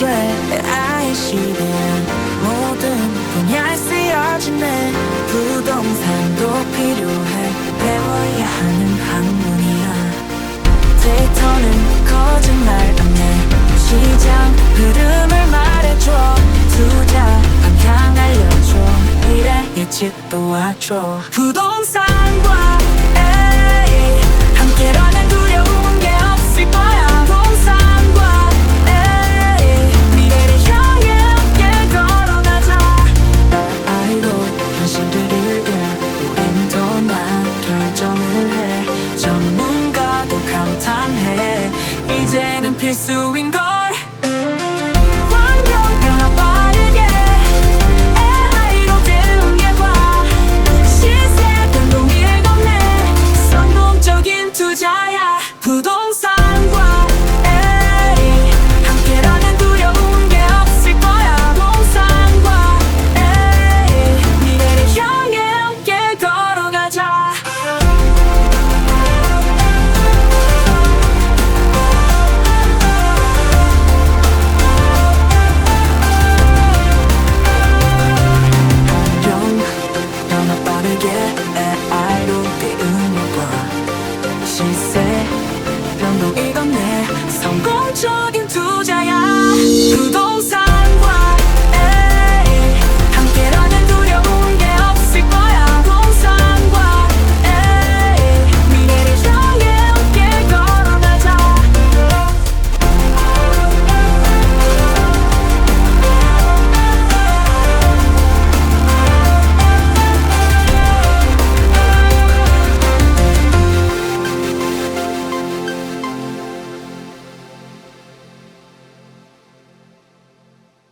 돼. 아이 시대야 모든 분야에 쓰여지네 부동산도 필요해. 배워야 하는 학문이야. 데이터는 거짓말 없네. 시장 흐름을 말해줘. 투자 방향 알려줘. 미래 예측 도와줘. 부동산과 이제는 필수인 걸